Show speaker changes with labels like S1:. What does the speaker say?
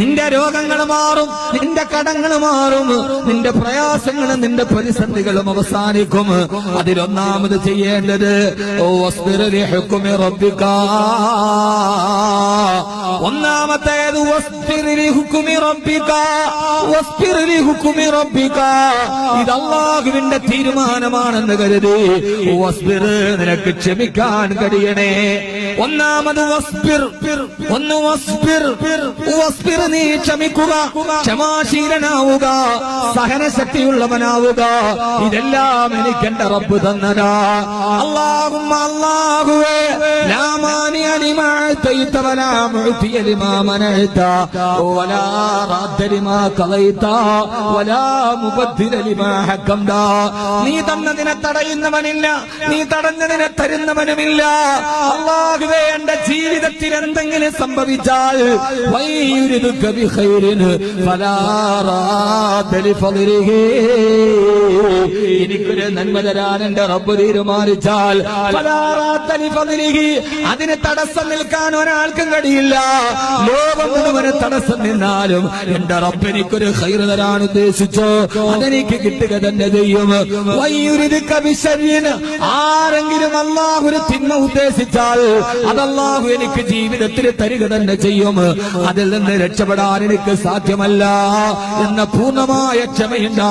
S1: നിന്റെ രോഗങ്ങൾ മാറും നിന്റെ കടങ്ങൾ മാറും നിന്റെ പ്രയാസങ്ങളും നിന്റെ പ്രതിസന്ധികളും അവസാനിക്കും അതിലൊന്നാമത് ചെയ്യേണ്ടത് ഓ റബ്ബിക്കാ റബ്ബിക. ഒന്നാമത്തേത്. ഇത് തീരുമാനമാണെന്ന് കരുതി. നിനക്ക് ക്ഷമിക്കാൻ കഴിയണേ. ഒന്നാമത് ഒന്ന് നീ ക്ഷമിക്കുക ക്ഷമാശീലനാവുക സഹനശക്തിയുള്ളവനാവുക. ഇതെല്ലാം എനിക്ക് എന്റെ റബ്ബ് തന്നതാ. അല്ലാഹുവേ അള്ളാഹുവേ ലാമാനി അലിമാഴ്ത്തയിത്ത വലാ معطي لما منعت വലാ റാദ്ദ لما قضيت വലാ مبدل ലിമാ حكمت നീ തന്നതിനെ തടയുന്നവനില്ല നീ തടഞ്ഞതിനെ തരുന്നവനുമില്ല. അള്ളാഹുവേ എന്റെ ജീവിതത്തിൽ എന്തെങ്കിലും സംഭവിച്ചാൽ വൈരുദ്ക ബിഖൈരിന് ഫലാ റാദ്ദ ലിഫളിഹി. എനിക്കൊരു നന്മ തരാൻ എന്റെ റബ്ബ് തീരുമാനിച്ചാൽ. അതിന് തടസ്സം നിൽക്കാൻ ഒരാൾക്കും കഴിയില്ല ലോകം മുഴുവൻ തടസ്സം നിന്നാലും എന്റെ റബ്ബ് എനിക്കൊരു ഹൈർ തരാൻ ഉദ്ദേശിച്ചോ അതെനിക്ക് കിട്ടുക തന്നെ ചെയ്യും. ആരെങ്കിലും അള്ളാഹു ഒരു തിന്മ ഉദ്ദേശിച്ചാൽ അതല്ലാഹു എനിക്ക് ജീവിതത്തിൽ തരിക തന്നെ ചെയ്യും അതിൽ നിന്ന് രക്ഷപ്പെടാൻ എനിക്ക് സാധ്യമല്ല എന്ന പൂർണമായ ക്ഷമയുണ്ട്